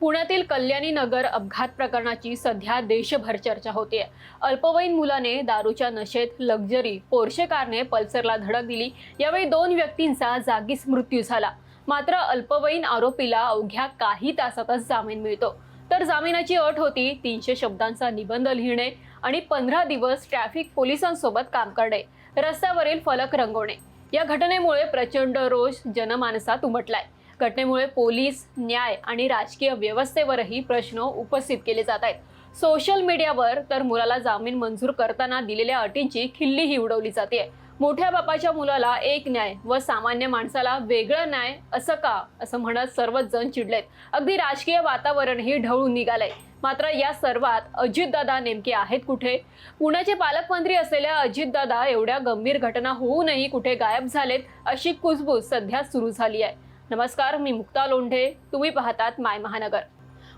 पुण्यातील कल्याणी नगर अपघात प्रकरणाची सध्या देशभर चर्चा होते. अल्पवयीन मुलाने दारूच्या नशेत लक्झरी पोर्शे कारने पल्सरला धडक दिली. यावेळी दोन व्यक्तींचा जागीच मृत्यू झाला. मात्र अल्पवयीन आरोपीला अवघ्या काही तासातच जामीन मिळतो. तर जामिनाची अट होती तीनशे शब्दांचा निबंध लिहिणे आणि पंधरा दिवस ट्रॅफिक पोलिसांसोबत काम करणे. रस्त्यावरील फलक रंगवणे. या घटनेमुळे प्रचंड रोष जनमानसात उमटलाय. घटनेमुळे पोलीस न्याय आणि राजकीय व्यवस्थेवरही प्रश्न उपस्थित केले जात आहेत. सोशल मीडियावर तर मुलाला जामीन मंजूर करताना दिलेल्या अटींची खिल्लीही उडवली जाते. मोठ्या बापाच्या मुलाला एक न्याय व सामान्य माणसाला वेगळं न्याय असं का? असं म्हणत सर्वच जण चिडलेत. अगदी राजकीय वातावरणही ढवळून निघालंय. मात्र या सर्वात अजितदादा नेमके आहेत कुठे? पुण्याचे पालकमंत्री असलेल्या अजितदादा एवढ्या गंभीर घटना होऊनही कुठे गायब झालेत अशी कुजबूज सध्या सुरू झाली आहे. नमस्कार मी मुक्ता लोंढे तुम्ही पाहतात माय महानगर.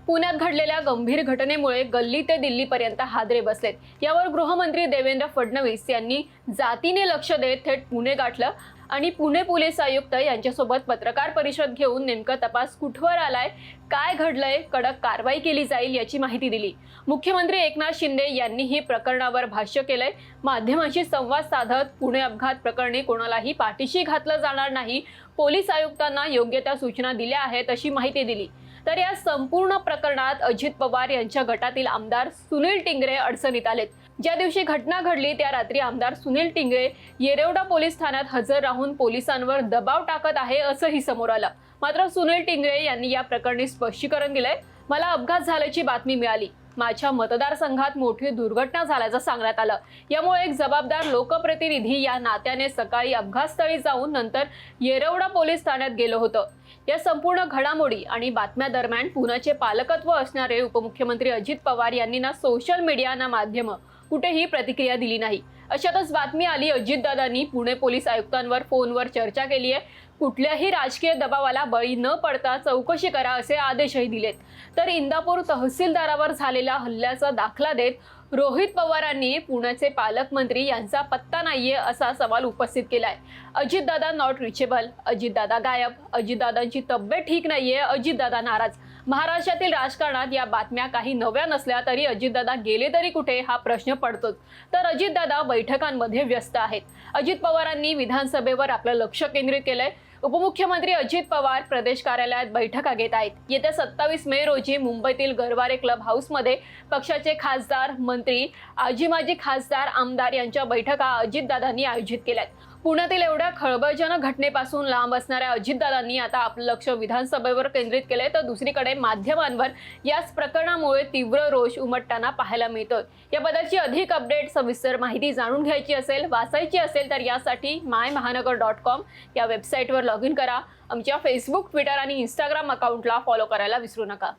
पुण्यात घडलेल्या गंभीर घटनेमुळे गल्ली ते दिल्लीपर्यंत हादरे बसलेत. यावर गृहमंत्री देवेंद्र फडणवीस यांनी जातीने लक्ष देत थेट पुणे गाठलं आणि पुणे पोलीस आयुक्त यांच्यासोबत पत्रकार परिषद घेऊन नेमकं तपास कुठवर आलाय काय घडलंय कडक कारवाई केली जाईल याची माहिती दिली. मुख्यमंत्री एकनाथ शिंदे यांनीही प्रकरणावर भाष्य केलंय. माध्यमांशी संवाद साधत पुणे अपघात प्रकरणी कोणालाही पाठीशी घातलं जाणार नाही. पोलीस आयुक्तांना योग्य त्या सूचना दिल्या आहेत अशी माहिती दिली. तर या संपूर्ण प्रकरणात अजित पवार यांच्या गटातील आमदार सुनील टिंगरे अडचणीत आलेत. ज्या दिवशी घटना घडली त्या रात्री आमदार सुनील टिंगरे येरवडा पोलीस ठाण्यात हजर राहून पोलिसांवर दबाव टाकत आहे असंही समोर आलं. मात्र सुनील टिंगरे यांनी या प्रकरणी स्पष्टीकरण दिलंय. मला अपघात झाल्याची बातमी मिळाली. माझ्या मतदारसंघात मोठी दुर्घटना झाल्याचं सांगण्यात आलं. यामुळे एक जबाबदार लोकप्रतिनिधी या नात्याने सकाळी अपघातस्थळी जाऊन नंतर येरवडा पोलीस ठाण्यात गेलो होतं. या संपूर्ण घडामोडी आणि बातम्या दरम्यान पुण्याचे पालकत्व असणारे उपमुख्यमंत्री अजित पवार यांनी ना सोशल मीडिया ना माध्यम कुठेही प्रतिक्रिया दिली नाही. अशातच बातमी आली अजितदादांनी. पुणे पोलीस आयुक्तांवर फोनवर चर्चा केली आहे. कुठल्याही राजकीय दबावाला बळी न पडता चौकशी करा असे आदेशही दिलेत. तर इंदापूर तहसीलदारावर झालेल्या हल्ल्याचा दाखला देत रोहित पवारांनी पुण्याचे पालकमंत्री यांचा पत्ता नाहीये असा सवाल उपस्थित केलाय. अजितदादा नॉट रिचेबल अजितदादा गायब. अजितदादांची तब्येत ठीक नाहीये. अजितदादा नाराज. महाराष्ट्रातील राजकारणात या बातम्या काही नव्या नसल्या तरी अजितदादा गेले तरी कुठे हा प्रश्न पडतोच. तर अजितदादा बैठकांमध्ये व्यस्त आहेत. अजित पवारांनी विधानसभेवर आपलं लक्ष केंद्रित केलंय. उपमुख्यमंत्री अजित पवार प्रदेश कार्यालयात बैठका घेत आहेत. येत्या सत्तावीस मे रोजी मुंबईतील गरवारे क्लब हाऊसमध्ये पक्षाचे खासदार मंत्री आजी माजी खासदार आमदार यांच्या बैठका अजितदादांनी आयोजित केल्यात. पुण्यातील एवढ्या खळबळजनक घटनेपासून लांब असणाऱ्या अजितदादांनी आता आपलं लक्ष विधानसभेवर केंद्रित केलंय. तर दुसरीकडे माध्यमांवर याच प्रकरणामुळे तीव्र रोष उमटताना पाहायला मिळतोय. याबद्दलची अधिक अपडेट सविस्तर माहिती जाणून घ्यायची असेल वाचायची असेल तर यासाठी माय महानगर डॉट कॉम या वेबसाईटवर लॉग इन करा. आमच्या फेसबुक ट्विटर आणि इंस्टाग्राम अकाउंटला फॉलो करायला विसरू नका.